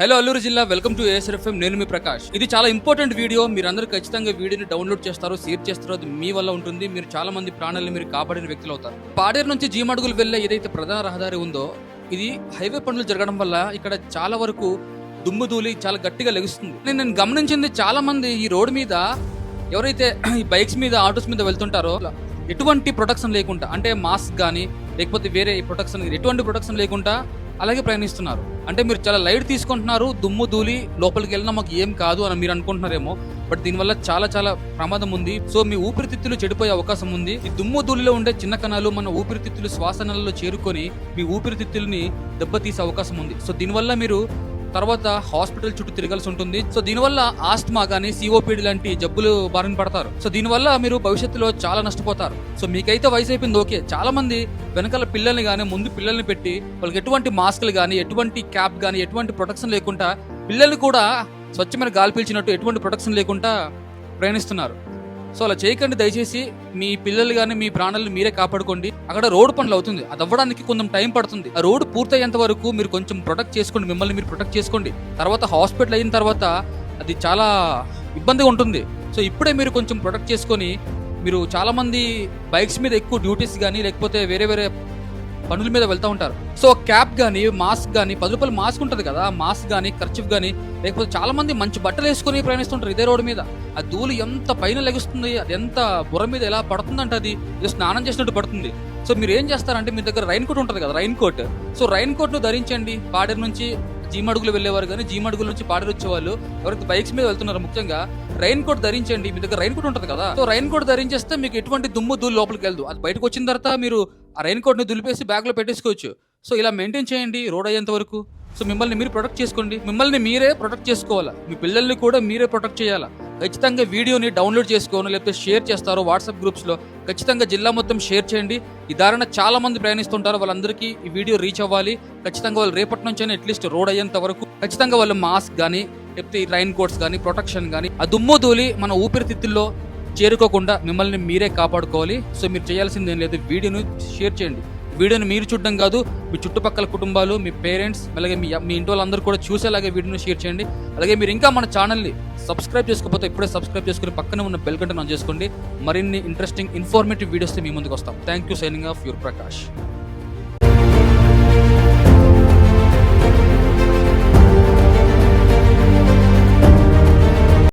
Hello Alluri జిల్లా. Welcome to ఏఎస్ఎఫ్ఎం నేను మీ ప్రకాష్. ఇది చాలా ఇంపార్టెంట్ వీడియో మీరందరూ ఖచ్చితంగా వీడియోని డౌన్లోడ్ చేస్తారు షేర్ చేస్తారో అది మీ వల్ల ఉంటుంది. మీరు చాలా మంది ప్రాణాలను మీరు కాపాడిన వ్యక్తులు అవుతారు. పాడేరు నుంచి జీమడుగులు వెళ్ళే ఏదైతే ప్రధాన రహదారి ఉందో ఇది హైవే పనులు జరగడం వల్ల ఇక్కడ చాలా వరకు దుమ్ము ధూళి చాలా గట్టిగా లెగుస్తుంది. నేను నేను గమనించింది చాలా మంది ఈ రోడ్డు మీద ఎవరైతే ఈ బైక్స్ మీద ఆటోస్ మీద వెళ్తుంటారో ఎటువంటి ప్రొటెక్షన్ లేకుండా అంటే మాస్క్ కానీ లేకపోతే వేరే ప్రొటెక్షన్ ఎటువంటి ప్రొటెక్షన్ లేకుండా అలాగే ప్రయాణిస్తున్నారు. అంటే మీరు చాలా లైట్ తీసుకుంటున్నారు దుమ్ము ధూళి లోపలికి వెళ్ళినా మాకు ఏం కాదు అని మీరు అనుకుంటున్నారేమో బట్ దీనివల్ల చాలా చాలా ప్రమాదం ఉంది. సో మీ ఊపిరితిత్తులు చెడిపోయే అవకాశం ఉంది. ఈ దుమ్ము ధూళిలో ఉండే చిన్న కణాలు మన ఊపిరితిత్తులు శ్వాసనలలో చేరుకొని మీ ఊపిరితిత్తుల్ని దెబ్బతీసే అవకాశం ఉంది. సో దీనివల్ల మీరు తర్వాత హాస్పిటల్ చుట్టూ తిరగాల్సి ఉంటుంది. సో దీనివల్ల ఆస్మా కానీ సిఓపిడి లాంటి జబ్బులు బారిన పడతారు. సో దీనివల్ల మీరు భవిష్యత్తులో చాలా నష్టపోతారు. సో మీకైతే వయసు అయిపోయింది ఓకే. చాలా మంది వెనకాల పిల్లల్ని కానీ ముందు పిల్లల్ని పెట్టి వాళ్ళకి ఎటువంటి మాస్కులు కానీ ఎటువంటి క్యాప్ కానీ ఎటువంటి ప్రొటెక్షన్ లేకుండా పిల్లలు కూడా స్వచ్ఛమైన గాలి పీల్చినట్టు ఎటువంటి ప్రొటెక్షన్ లేకుండా ప్రయాణిస్తున్నారు. సో అలా చేయకండి దయచేసి. మీ పిల్లలు కానీ మీ ప్రాణాలను మీరే కాపాడుకోండి. అక్కడ రోడ్డు పనులు అవుతుంది. అది అవ్వడానికి కొంచెం టైం పడుతుంది. ఆ రోడ్డు పూర్తయ్యేంత వరకు మీరు కొంచెం ప్రొటెక్ట్ చేసుకోండి. మిమ్మల్ని మీరు ప్రొటెక్ట్ చేసుకోండి. తర్వాత హాస్పిటల్ అయిన తర్వాత అది చాలా ఇబ్బందిగా ఉంటుంది. సో ఇప్పుడే మీరు కొంచెం ప్రొటెక్ట్ చేసుకొని మీరు చాలామంది బైక్స్ మీద ఎక్కువ డ్యూటీస్ కానీ లేకపోతే వేరే వేరే పనుల మీద వెళ్తూ ఉంటారు. సో క్యాప్ కానీ మాస్క్ కానీ పది రూపాయలు మాస్క్ ఉంటుంది కదా మాస్క్ కానీ ఖర్చు కానీ లేకపోతే చాలా మంది మంచి బట్టలు వేసుకుని ప్రయాణిస్తుంటారు ఇదే రోడ్డు మీద. ఆ ధూళి ఎంత పైన లెగుస్తుంది అది ఎంత బుర్ర మీద ఎలా పడుతుందంటే అది స్నానం చేసినట్టు పడుతుంది. సో మీరు ఏం చేస్తారంటే మీ దగ్గర రైన్ కోట్ ఉంటుంది కదా రైన్ కోట్. సో రైన్ కోట్ను ధరించండి. పాడేరు నుంచి జీమడుగులు వెళ్ళేవారు కానీ జీమడుగుల నుంచి పాడేరు వచ్చేవాళ్ళు ఎవరైతే బైక్స్ మీద వెళ్తున్నారు ముఖ్యంగా రైన్ కోట్ ధరించండి. మీ దగ్గర రైన్ కోట్ ఉంటుంది కదా. సో రైన్ కోట్ ధరించేస్తే మీకు ఎటువంటి దుమ్ము ధూళి లోపలికి వెళ్దు అది బయటకు వచ్చిన తర్వాత మీరు ఆ రైన్ కోట్ దులిపేసి బ్యాగ్లో పెట్టేసుకోవచ్చు. సో ఇలా మెయింటైన్ చేయండి రోడ్ అయ్యేంత వరకు. సో మిమ్మల్ని మీరు ప్రొటెక్ట్ చేసుకోండి. మిమ్మల్ని మీరే ప్రొటెక్ట్ చేసుకోవాలా? మీ పిల్లల్ని కూడా మీరే ప్రొటెక్ట్ చేయాలా? ఖచ్చితంగా వీడియోని డౌన్లోడ్ చేసుకోను లేకపోతే షేర్ చేస్తారు వాట్సాప్ గ్రూప్స్లో ఖచ్చితంగా జిల్లా మొత్తం షేర్ చేయండి. ఈ దారిన చాలా మంది ప్రయాణిస్తుంటారు. వాళ్ళందరికీ ఈ వీడియో రీచ్ అవ్వాలి. ఖచ్చితంగా వాళ్ళు రేపటి నుంచి అట్లీస్ట్ రోడ్ అయ్యేంత వరకు. ఖచ్చితంగా వాళ్ళు మాస్క్ కానీ లేకపోతే ఈ రైన్ కోట్స్ కానీ ప్రొటెక్షన్ కానీ ఆ దుమ్ము ధూళి మన ఊపిరితిత్తుల్లో చేరుకోకుండా మిమ్మల్ని మీరే కాపాడుకోవాలి. సో మీరు చేయాల్సింది ఏం లేదు వీడియోను షేర్ చేయండి. వీడియోని మీరు చూడడం కాదు మీ చుట్టుపక్కల కుటుంబాలు మీ పేరెంట్స్ అలాగే మీ మీ ఇంటి వాళ్ళందరూ కూడా చూసేలాగే వీడియోని షేర్ చేయండి. అలాగే మీరు ఇంకా మన ఛానల్ని సబ్స్క్రైబ్ చేసుకోకపోతే ఇప్పుడే సబ్స్క్రైబ్ చేసుకుని పక్కనే ఉన్న బెల్ గంటను ఆన్ చేసుకోండి. మరిన్ని ఇంట్రెస్టింగ్ ఇన్ఫార్మేటివ్ వీడియోస్ మీ ముందుకు వస్తాం. Thank you signing off your Prakash